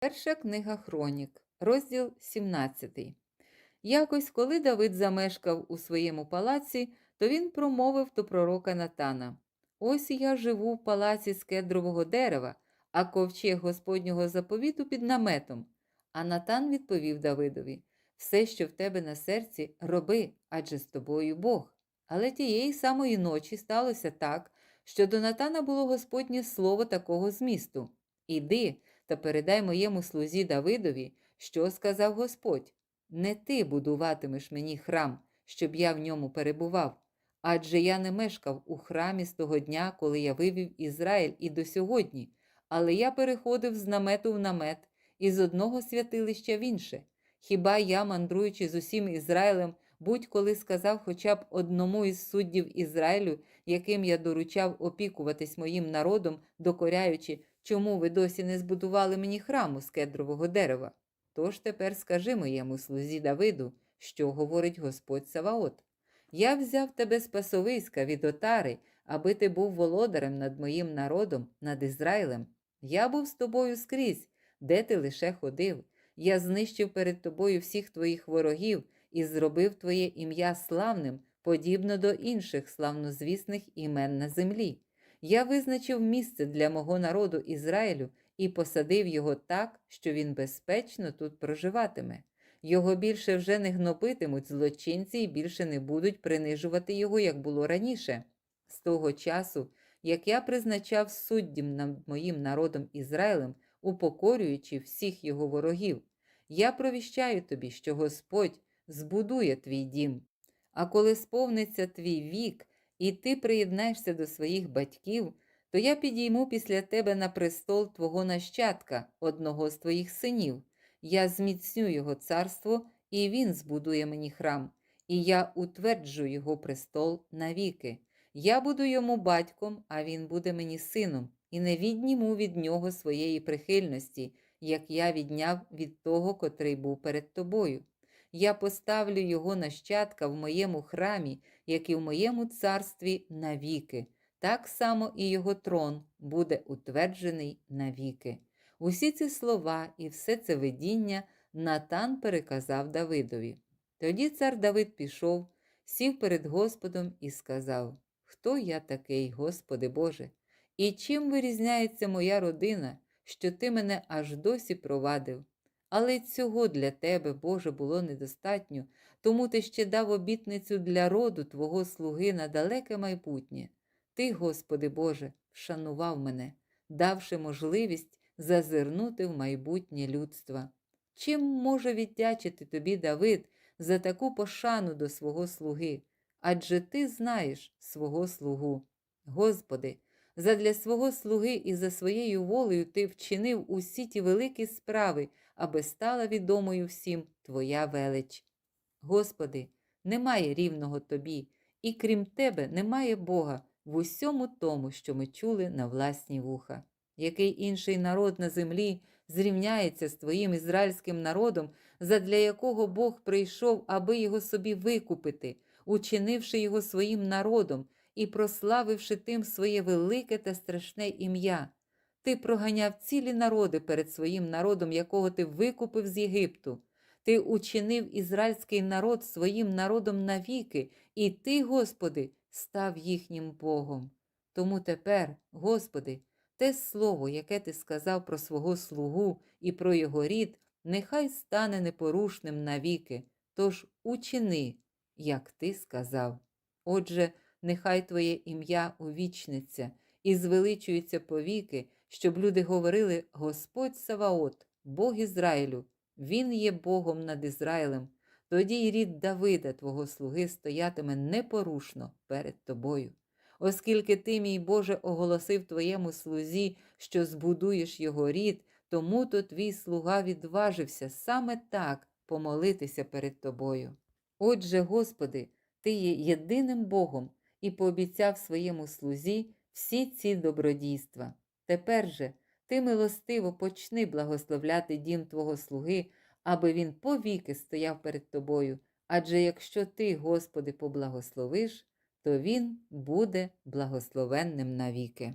Перша книга Хронік, розділ 17. Якось, коли Давид замешкав у своєму палаці, то він промовив до пророка Натана: Ось я живу в палаці з кедрового дерева, а ковчег Господнього заповіту під наметом. А Натан відповів Давидові: Все, що в тебе на серці, роби, адже з тобою Бог. Але тієї самої ночі сталося так, що до Натана було Господнє слово такого змісту: Іди та передай моєму слузі Давидові, що сказав Господь: Не ти будуватимеш мені храм, щоб я в ньому перебував, адже я не мешкав у храмі з того дня, коли я вивів Ізраїль і до сьогодні, але я переходив з намету в намет і з одного святилища в інше. Хіба я, мандруючи з усім Ізраїлем, будь-коли сказав хоча б одному із суддів Ізраїлю, яким я доручав опікуватись моїм народом, докоряючи, чому ви досі не збудували мені храму з кедрового дерева? Тож тепер скажи моєму слузі Давиду, що говорить Господь Саваот. Я взяв тебе з пасовиська від отари, аби ти був володарем над моїм народом, над Ізраїлем. Я був з тобою скрізь, де ти лише ходив. Я знищив перед тобою всіх твоїх ворогів і зробив твоє ім'я славним, подібно до інших славнозвісних імен на землі. Я визначив місце для мого народу Ізраїлю і посадив його так, що він безпечно тут проживатиме. Його більше вже не гнобитимуть злочинці і більше не будуть принижувати його, як було раніше. З того часу, як я призначав суддям над моїм народом Ізраїлем, упокорюючи всіх його ворогів, я провіщаю тобі, що Господь збудує твій дім. А коли сповниться твій вік, і ти приєднаєшся до своїх батьків, то я підійму після тебе на престол твого нащадка, одного з твоїх синів. Я зміцню його царство, і він збудує мені храм, і я утверджу його престол навіки. Я буду йому батьком, а він буде мені сином, і не відніму від нього своєї прихильності, як я відняв від того, котрий був перед тобою. Я поставлю його нащадка в моєму храмі, як і в моєму царстві навіки. Так само і його трон буде утверджений навіки. Усі ці слова і все це видіння Натан переказав Давидові. Тоді цар Давид пішов, сів перед Господом і сказав: Хто я такий, Господи Боже, і чим вирізняється моя родина, що ти мене аж досі провадив? Але й цього для тебе, Боже, було недостатньо, тому ти ще дав обітницю для роду Твого слуги на далеке майбутнє. Ти, Господи Боже, вшанував мене, давши можливість зазирнути в майбутнє людства. Чим може віддячити тобі, Давид, за таку пошану до свого слуги? Адже ти знаєш свого слугу. Господи, задля свого слуги і за своєю волею ти вчинив усі ті великі справи, аби стала відомою всім Твоя велич. Господи, немає рівного Тобі, і крім Тебе немає Бога в усьому тому, що ми чули на власні вуха. Який інший народ на землі зрівняється з Твоїм ізраїльським народом, задля якого Бог прийшов, аби його собі викупити, учинивши його своїм народом і прославивши тим своє велике та страшне ім'я. Ти проганяв цілі народи перед своїм народом, якого ти викупив з Єгипту. Ти учинив ізраїльський народ своїм народом навіки, і ти, Господи, став їхнім Богом. Тому тепер, Господи, те слово, яке ти сказав про свого слугу і про його рід, нехай стане непорушним навіки, тож учини, як ти сказав. Отже, нехай Твоє ім'я увічниться і звеличується повіки, щоб люди говорили Господь Саваот, Бог Ізраїлю, Він є Богом над Ізраїлем. Тоді й рід Давида, Твого слуги, стоятиме непорушно перед тобою. Оскільки ти, мій Боже, оголосив твоєму слузі, що збудуєш його рід, тому то твій слуга відважився саме так помолитися перед тобою. Отже, Господи, Ти є єдиним Богом і пообіцяв своєму слузі всі ці добродійства. Тепер же ти милостиво почни благословляти дім Твого слуги, аби він повіки стояв перед тобою. Адже якщо ти, Господи, поблагословиш, то він буде благословенним навіки.